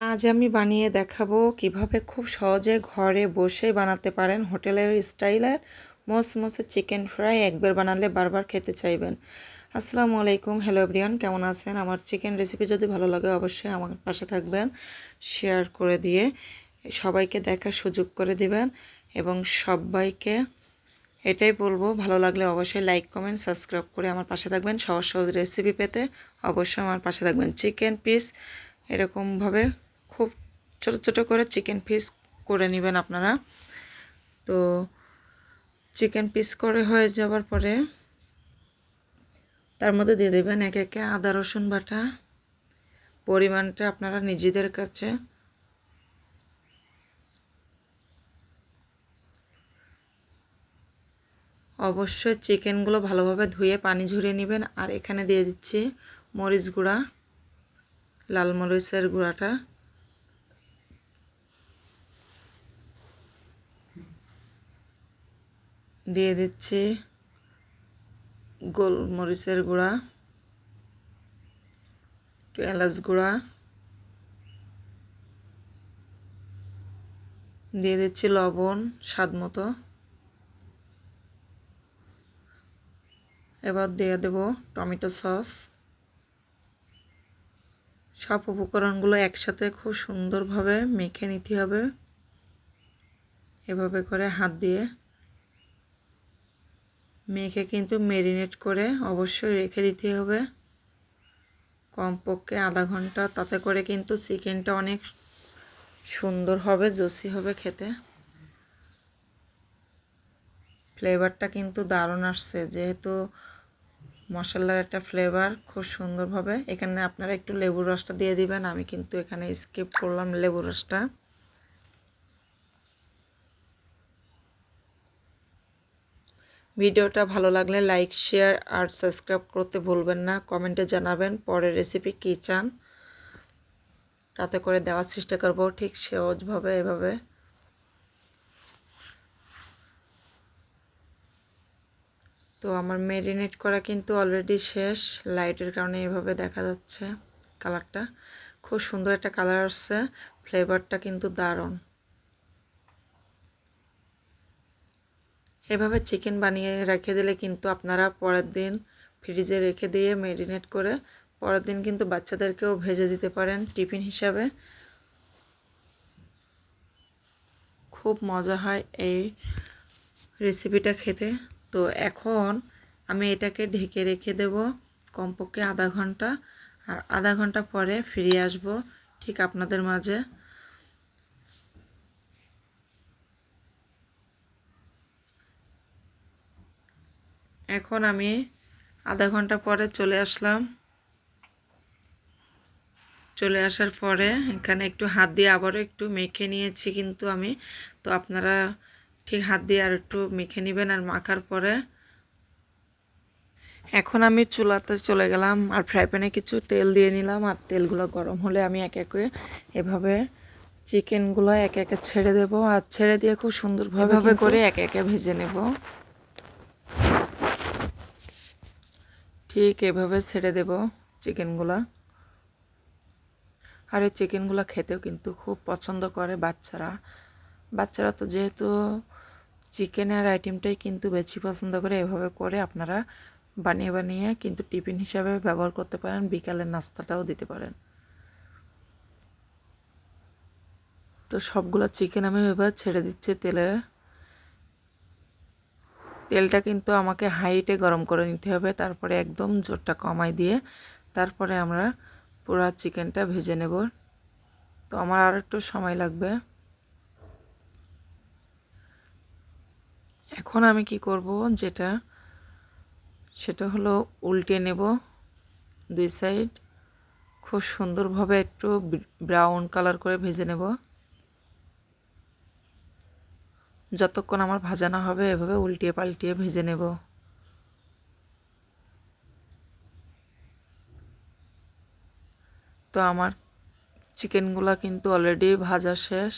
আজ আমি বানিয়ে দেখাবো কীভাবে খুব সহজে ঘরে বসে বানাতে পারেন হোটেলের স্টাইলের মসমসে চিকেন ফ্রাই, একবার বানালে বারবার খেতে চাইবেন। আসসালামু আলাইকুম, হ্যালো ব্রিয়ান কেমন আছেন? আমার চিকেন রেসিপি যদি ভালো লাগে অবশ্যই আমার পাশে থাকবেন, শেয়ার করে দিয়ে সবাইকে দেখার সুযোগ করে দিবেন এবং সবাইকে এটাই বলব, ভালো লাগলে অবশ্যই লাইক, কমেন্ট, সাবস্ক্রাইব করে আমার পাশে থাকবেন। সহজ সহজ রেসিপি পেতে অবশ্যই আমার পাশে থাকবেন। চিকেন পিস এরকমভাবে ছোট ছোট করে চিকেন পিস করে নেবেন আপনারা। তো চিকেন পিস করে হয়ে যাওয়ার পরে তার মধ্যে দিয়ে দেবেন এক একে আদা, রসুন বাটা। পরিমাণটা আপনারা নিজেদের কাছে। অবশ্যই চিকেনগুলো ভালোভাবে ধুয়ে পানি ঝরিয়ে নেবেন। আর এখানে দিয়ে দিচ্ছি মরিচ গুঁড়া, লাল মরিচের গুঁড়াটা। দিয়ে দিচ্ছি গোলমরিচের গুঁড়া, একটু এলাচ গুঁড়া দিয়ে দিচ্ছি লবণ স্বাদ মতো। এবার দিয়ে দেব টমেটো সস। সব উপকরণগুলো একসাথে খুব সুন্দরভাবে মেখে নিতে হবে। এভাবে করে হাত দিয়ে মেখে কিন্তু মেরিনেট করে অবশ্যই রেখে দিতে হবে। কমপক্ষে আধা ঘণ্টা, তাতে করে কিন্তু চিকেনটা অনেক সুন্দর হবে, জসি হবে খেতে। ফ্লেভারটা কিন্তু দারুণ আসছে, যেহেতু মশলার একটা ফ্লেভার খুব সুন্দরভাবে। এখানে আপনারা একটু লেবুর রসটা দিয়ে দিবেন, আমি কিন্তু এখানে স্কিপ করলাম লেবুর রসটা। ভিডিওটা ভালো লাগলে লাইক, শেয়ার আর সাবস্ক্রাইব করতে ভুলবেন না। কমেন্টে জানাবেন পরের রেসিপি কী চান। তাতে করে দেওয়ার চেষ্টা করব ঠিক সহজভাবে এভাবে। তো আমার মেরিনেট করা কিন্তু অলরেডি শেষ। লাইটের কারণে এভাবে দেখা যাচ্ছে কালারটা। খুব সুন্দর একটা কালার আসছে। ফ্লেভারটা কিন্তু দারুণ। এভাবে চিকেন বানিয়ে রেখে দিলে কিন্তু আপনারা পরের দিন ফ্রিজে রেখে দিয়ে মেরিনেট করে পরের দিন কিন্তু বাচ্চাদেরকেও ভেজে দিতে পারেন টিফিন হিসাবে। খুব মজা হয় এই রেসিপিটা খেতে। তো এখন আমি এটাকে ঢেকে রেখে দেব কমপক্ষে আধা ঘণ্টা। আর আধা ঘণ্টা পরে ফিরে আসব ঠিক আপনাদের মাঝে। এখন আমি আধা ঘণ্টা পরে চলে আসলাম। চলে আসার পরে এখানে একটু হাত দিয়ে আবারও একটু মেখে নিয়েছি কিন্তু আমি। তো আপনারা ঠিক হাত দিয়ে আর একটু মেখে নেবেন আর মাখার পরে। এখন আমি চুলাতে চলে গেলাম আর ফ্রাই প্যানে কিছু তেল দিয়ে নিলাম আর তেলগুলো গরম হলে আমি এক একে এভাবে চিকেনগুলো একে একে ছেড়ে দেব। আর ছেড়ে দিয়ে খুব সুন্দরভাবে করে একে একে ভেজে নেব। ঠিক এভাবে ছেড়ে দেব চিকেনগুলা। আর এই চিকেনগুলো খেতেও কিন্তু খুব পছন্দ করে বাচ্চারা। বাচ্চারা তো যেহেতু চিকেনের আইটেমটাই কিন্তু বেশি পছন্দ করে, এভাবে করে আপনারা বানিয়ে বানিয়ে কিন্তু টিফিন হিসাবে ব্যবহার করতে পারেন, বিকালের নাস্তাটাও দিতে পারেন। তো সবগুলো চিকেন আমি এবার ছেড়ে দিচ্ছি তেলে। তেলটা কিন্তু আমাকে হাইটে গরম করে নিতে হবে, তারপরে একদম জোরটা কমাই দিয়ে তারপরে আমরা পুরো চিকেনটা ভেজে নেব। তো আমার আর একটু সময় লাগবে। এখন আমি কি করব, যেটা, সেটা হলো উল্টে নেব দুই সাইড। খুব সুন্দরভাবে একটু ব্রাউন কালার করে ভেজে নেব। যতক্ষণ আমার ভাজা না হবে, এভাবে উল্টিয়ে পাল্টিয়ে ভেজে নেব। তো আমার চিকেনগুলো কিন্তু অলরেডি ভাজা শেষ।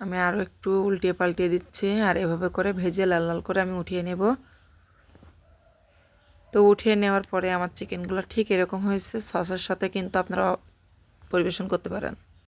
আমি আরও একটু উল্টিয়ে পাল্টিয়ে দিচ্ছি, আর এভাবে করে ভেজে লাল লাল করে আমি উঠিয়ে নেব। তো উঠিয়ে নেওয়ার পরে আমার চিকেনগুলো ঠিক এরকম হয়েছে, সসের সাথে কিন্তু আপনারা পরিবেশন করতে পারেন।